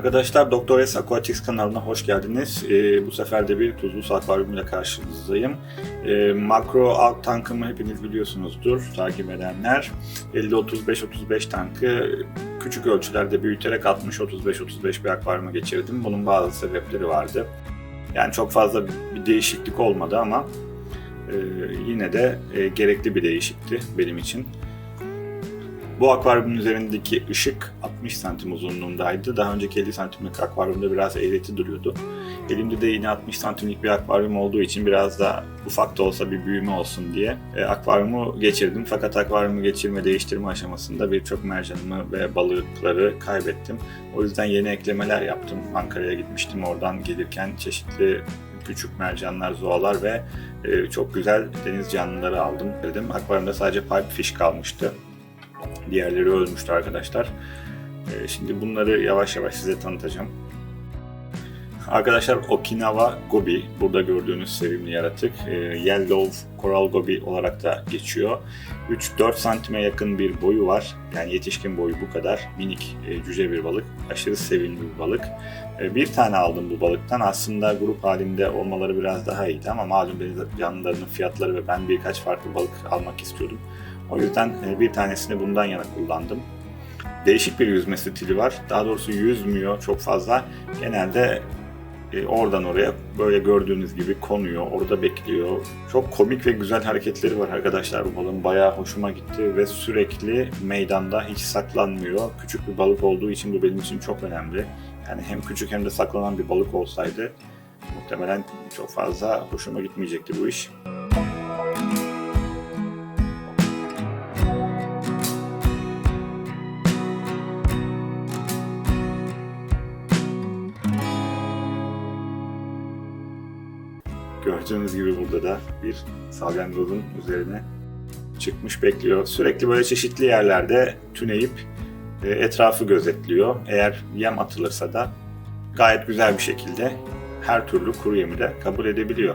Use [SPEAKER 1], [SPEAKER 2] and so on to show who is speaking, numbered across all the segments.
[SPEAKER 1] Arkadaşlar Doktor S Aquatics kanalına hoş geldiniz. Ee, bu sefer de bir tuzlu su akvaryumuyla karşınızdayım. Ee, makro alt tankımı hepiniz biliyorsunuzdur takip edenler. 50-35-35 tankı küçük ölçülerde büyüterek 60-35-35 bir akvaryuma geçirdim. Bunun bazı sebepleri vardı. Yani çok fazla bir değişiklik olmadı ama e, yine de e, gerekli bir değişikti benim için. Bu akvaryumun üzerindeki ışık 60 santim uzunluğundaydı. Daha önceki 50 santimlik akvaryumda biraz eğreti duruyordu. Elimde de yine 60 santimlik bir akvaryum olduğu için biraz da ufak da olsa bir büyüme olsun diye e, akvaryumu geçirdim. Fakat akvaryumu geçirme değiştirme aşamasında birçok mercanımı ve balıkları kaybettim. O yüzden yeni eklemeler yaptım. Ankara'ya gitmiştim. Oradan gelirken çeşitli küçük mercanlar, zoalar ve e, çok güzel deniz canlıları aldım. Dedim. Akvaryumda sadece pipe fish kalmıştı. Diğerleri ölmüştü arkadaşlar. Ee, Şimdi bunları yavaş yavaş size tanıtacağım. Arkadaşlar Okinawa Gobi, burada gördüğünüz sevimli yaratık. Ee, Yellow Coral Gobi olarak da geçiyor. 3-4 santime yakın bir boyu var. Yani yetişkin boyu bu kadar. Minik e, cüce bir balık. Aşırı sevimli bir balık. Ee, Bir tane aldım bu balıktan. Aslında grup halinde olmaları biraz daha iyiydi ama malum deniz canlılarının fiyatları ve ben birkaç farklı balık almak istiyordum. O yüzden e, bir tanesini bundan yana kullandım. Değişik bir yüzme stili var. Daha doğrusu yüzmüyor çok fazla. Genelde e, oradan oraya böyle gördüğünüz gibi konuyor, orada bekliyor. Çok komik ve güzel hareketleri var arkadaşlar bu balığın. Bayağı hoşuma gitti ve sürekli meydanda hiç saklanmıyor. Küçük bir balık olduğu için bu benim için çok önemli. Yani hem küçük hem de saklanan bir balık olsaydı muhtemelen çok fazla hoşuma gitmeyecekti bu iş. Gördüğünüz gibi burada da bir salyangozun üzerine çıkmış bekliyor. Sürekli böyle çeşitli yerlerde tüneyip e, etrafı gözetliyor. Eğer yem atılırsa da gayet güzel bir şekilde her türlü kuru yemi de kabul edebiliyor.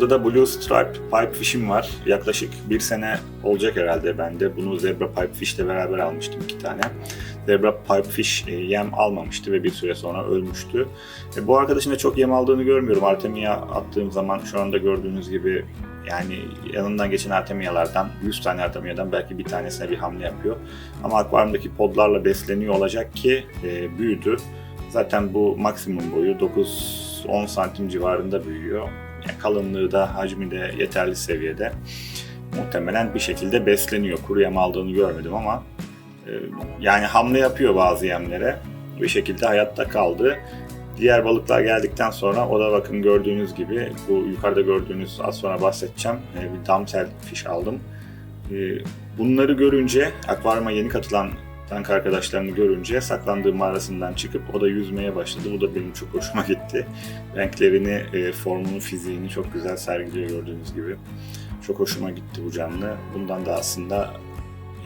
[SPEAKER 1] Burada da Blue Stripe Pipe Fish'im var. Yaklaşık bir sene olacak herhalde bende. Bunu Zebra Pipe Fish'le beraber almıştım iki tane. Zebra Pipe Fish e, yem almamıştı ve bir süre sonra ölmüştü. E, bu arkadaşın da çok yem aldığını görmüyorum. Artemia attığım zaman şu anda gördüğünüz gibi yani yanından geçen Artemia'lardan 100 tane Artemia'dan belki bir tanesine bir hamle yapıyor. Ama akvaryumdaki podlarla besleniyor olacak ki e, büyüdü. Zaten bu maksimum boyu 9-10 santim civarında büyüyor. Kalınlığı da hacmi de yeterli seviyede. Muhtemelen bir şekilde besleniyor. Kuru yem aldığını görmedim ama e, yani hamle yapıyor bazı yemlere. Bir şekilde hayatta kaldı. Diğer balıklar geldikten sonra o da bakın gördüğünüz gibi bu yukarıda gördüğünüz az sonra bahsedeceğim e, bir damsel fiş aldım. E, Bunları görünce akvaryuma yeni katılan tank arkadaşlarını görünce saklandığı mağarasından çıkıp o da yüzmeye başladı. Bu da benim çok hoşuma gitti. Renklerini, e, formunu, fiziğini çok güzel sergiliyor gördüğünüz gibi. Çok hoşuma gitti bu canlı. Bundan da aslında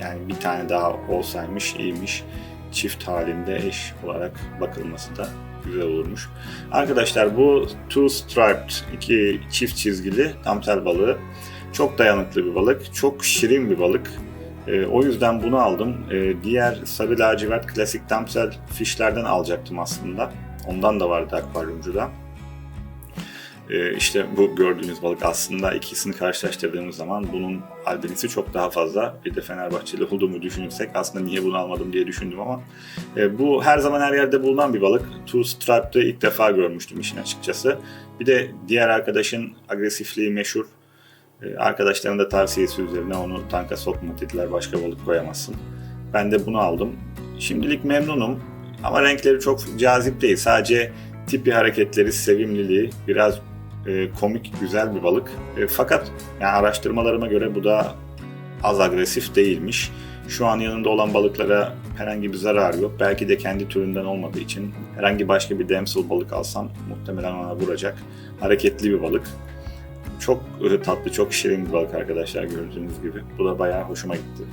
[SPEAKER 1] yani bir tane daha olsaymış iyiymiş. Çift halinde eş olarak bakılması da güzel olurmuş. Arkadaşlar bu Two Striped iki çift çizgili damsel balığı. Çok dayanıklı bir balık. Çok şirin bir balık. E, o yüzden bunu aldım. E, diğer sarı lacivert klasik damsel fişlerden alacaktım aslında. Ondan da vardı akvaryumcuda. E, işte bu gördüğünüz balık aslında ikisini karşılaştırdığımız zaman bunun albenisi çok daha fazla. Bir de Fenerbahçeli olduğumu düşünürsek aslında niye bunu almadım diye düşündüm ama e, bu her zaman her yerde bulunan bir balık. Two Striped'ı ilk defa görmüştüm işin açıkçası. Bir de diğer arkadaşın agresifliği meşhur. E, Arkadaşların da tavsiyesi üzerine onu tanka sokma dediler başka balık koyamazsın. Ben de bunu aldım. Şimdilik memnunum ama renkleri çok cazip değil. Sadece tipi hareketleri, sevimliliği biraz e, komik, güzel bir balık. E, fakat yani araştırmalarıma göre bu da az agresif değilmiş. Şu an yanında olan balıklara herhangi bir zarar yok. Belki de kendi türünden olmadığı için herhangi başka bir damsel balık alsam muhtemelen ona vuracak. Hareketli bir balık. Çok e, tatlı, çok şirin bir balık arkadaşlar gördüğünüz gibi. Bu da bayağı hoşuma gitti.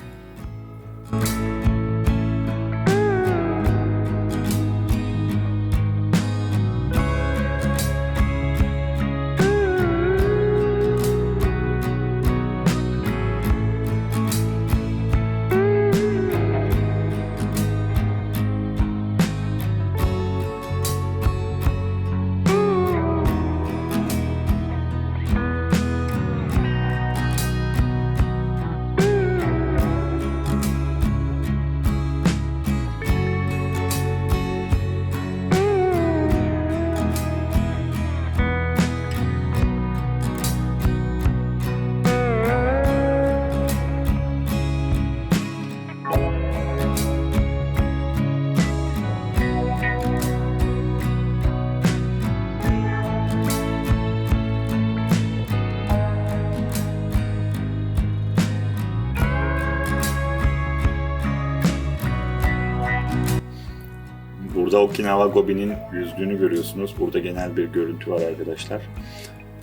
[SPEAKER 1] Burada Okinawa Gobi'nin yüzdüğünü görüyorsunuz. Burada genel bir görüntü var arkadaşlar.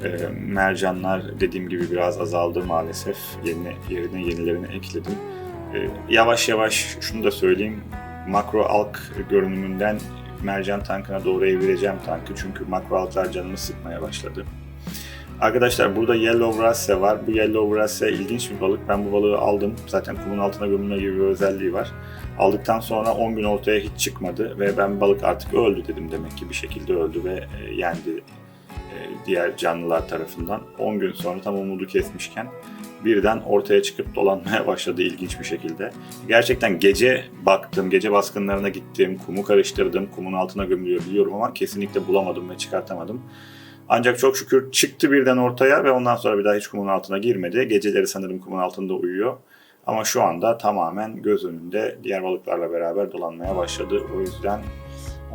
[SPEAKER 1] Ee, mercanlar dediğim gibi biraz azaldı maalesef. Yeni, yerine yenilerini ekledim. Ee, yavaş yavaş şunu da söyleyeyim. Makro alk görünümünden mercan tankına doğru evireceğim tankı. Çünkü makro alklar canımı sıkmaya başladı. Arkadaşlar burada Yellow Wrasse var. Bu Yellow Wrasse ilginç bir balık. Ben bu balığı aldım. Zaten kumun altına gömülme gibi bir özelliği var. Aldıktan sonra 10 gün ortaya hiç çıkmadı ve ben balık artık öldü dedim demek ki bir şekilde öldü ve e, yendi e, diğer canlılar tarafından. 10 gün sonra tam umudu kesmişken birden ortaya çıkıp dolanmaya başladı ilginç bir şekilde. Gerçekten gece baktım, gece baskınlarına gittim, kumu karıştırdım, kumun altına gömülüyor biliyorum ama kesinlikle bulamadım ve çıkartamadım. Ancak çok şükür çıktı birden ortaya ve ondan sonra bir daha hiç kumun altına girmedi. Geceleri sanırım kumun altında uyuyor. Ama şu anda tamamen göz önünde diğer balıklarla beraber dolanmaya başladı. O yüzden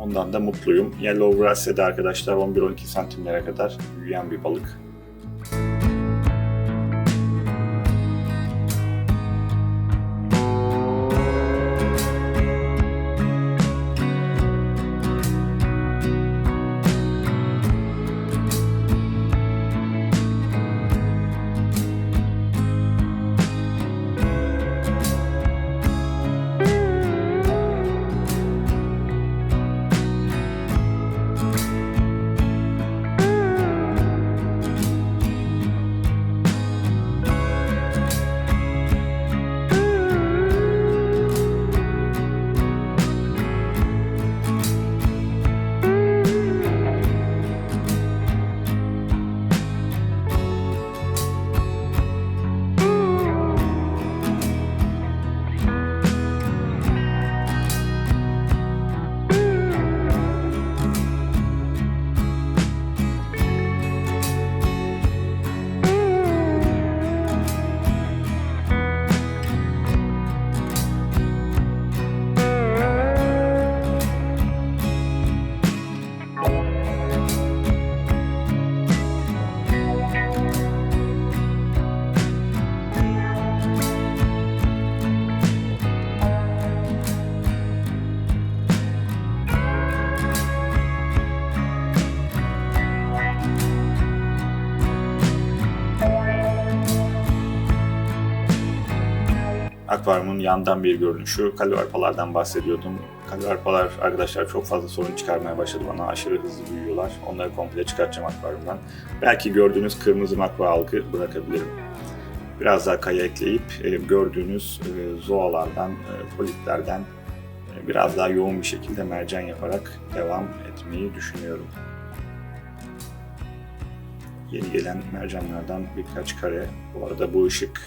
[SPEAKER 1] ondan da mutluyum. Yellow Wrasse de arkadaşlar 11-12 santimlere kadar büyüyen bir balık. Akvaryumun yandan bir görünüşü. Kaloripalardan bahsediyordum. Kaloripalar arkadaşlar çok fazla sorun çıkarmaya başladı bana. Aşırı hızlı büyüyorlar. Onları komple çıkartacağım akvaryumdan. Belki gördüğünüz kırmızı makro algı bırakabilirim. Biraz daha kaya ekleyip e, gördüğünüz e, zoalardan, e, poliplerden biraz daha yoğun bir şekilde mercan yaparak devam etmeyi düşünüyorum. Yeni gelen mercanlardan birkaç kare. Bu arada bu ışık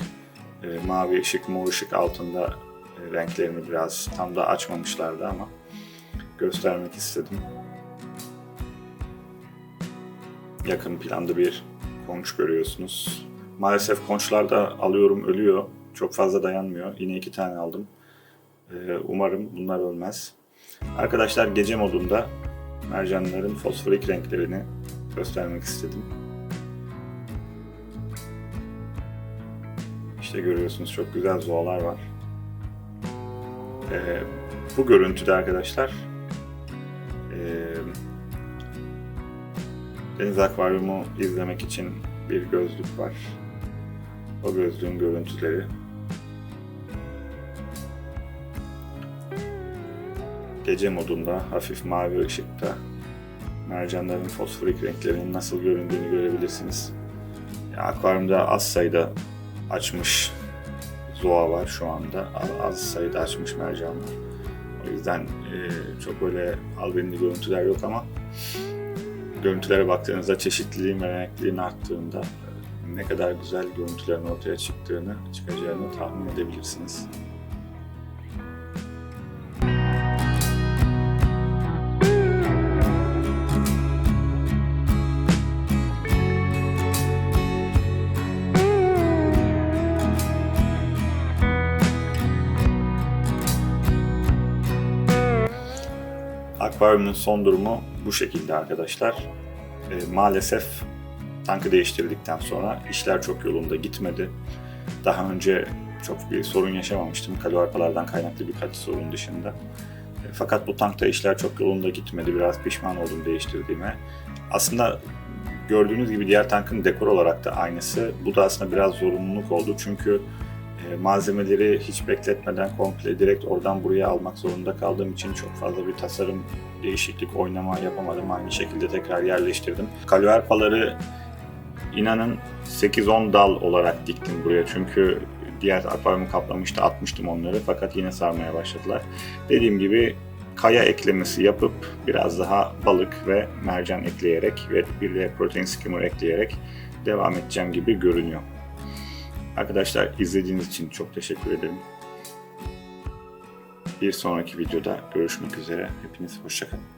[SPEAKER 1] e, mavi ışık, mor ışık altında e, renklerini biraz tam da açmamışlardı ama göstermek istedim. Yakın planda bir konç görüyorsunuz. Maalesef konçlarda alıyorum ölüyor. Çok fazla dayanmıyor. Yine iki tane aldım. E, umarım bunlar ölmez. Arkadaşlar gece modunda mercanların fosforik renklerini göstermek istedim. İşte görüyorsunuz çok güzel zoalar var. Ee, bu görüntüde arkadaşlar ee, Deniz Akvaryumu izlemek için bir gözlük var. O gözlüğün görüntüleri. Gece modunda hafif mavi ışıkta mercanların fosforik renklerinin nasıl göründüğünü görebilirsiniz. Akvaryumda az sayıda açmış zoa var şu anda. Az sayıda açmış mercan var. O yüzden e, çok öyle albenili görüntüler yok ama görüntülere baktığınızda çeşitliliğin ve renkliliğin arttığında ne kadar güzel görüntülerin ortaya çıktığını, çıkacağını tahmin edebilirsiniz. Akvaryumun son durumu bu şekilde arkadaşlar. E, maalesef tankı değiştirdikten sonra işler çok yolunda gitmedi. Daha önce çok bir sorun yaşamamıştım kaloriferlerden kaynaklı birkaç sorun dışında. E, fakat bu tankta işler çok yolunda gitmedi. Biraz pişman oldum değiştirdiğime. Aslında gördüğünüz gibi diğer tankın dekor olarak da aynısı. Bu da aslında biraz zorunluluk oldu çünkü malzemeleri hiç bekletmeden komple direkt oradan buraya almak zorunda kaldığım için çok fazla bir tasarım değişiklik oynama yapamadım. Aynı şekilde tekrar yerleştirdim. Kaloriferleri inanın 8-10 dal olarak diktim buraya çünkü diğer akvaryumu kaplamıştı atmıştım onları fakat yine sarmaya başladılar. Dediğim gibi kaya eklemesi yapıp biraz daha balık ve mercan ekleyerek ve bir de protein skimmer ekleyerek devam edeceğim gibi görünüyor. Arkadaşlar izlediğiniz için çok teşekkür ederim. Bir sonraki videoda görüşmek üzere. Hepiniz hoşçakalın.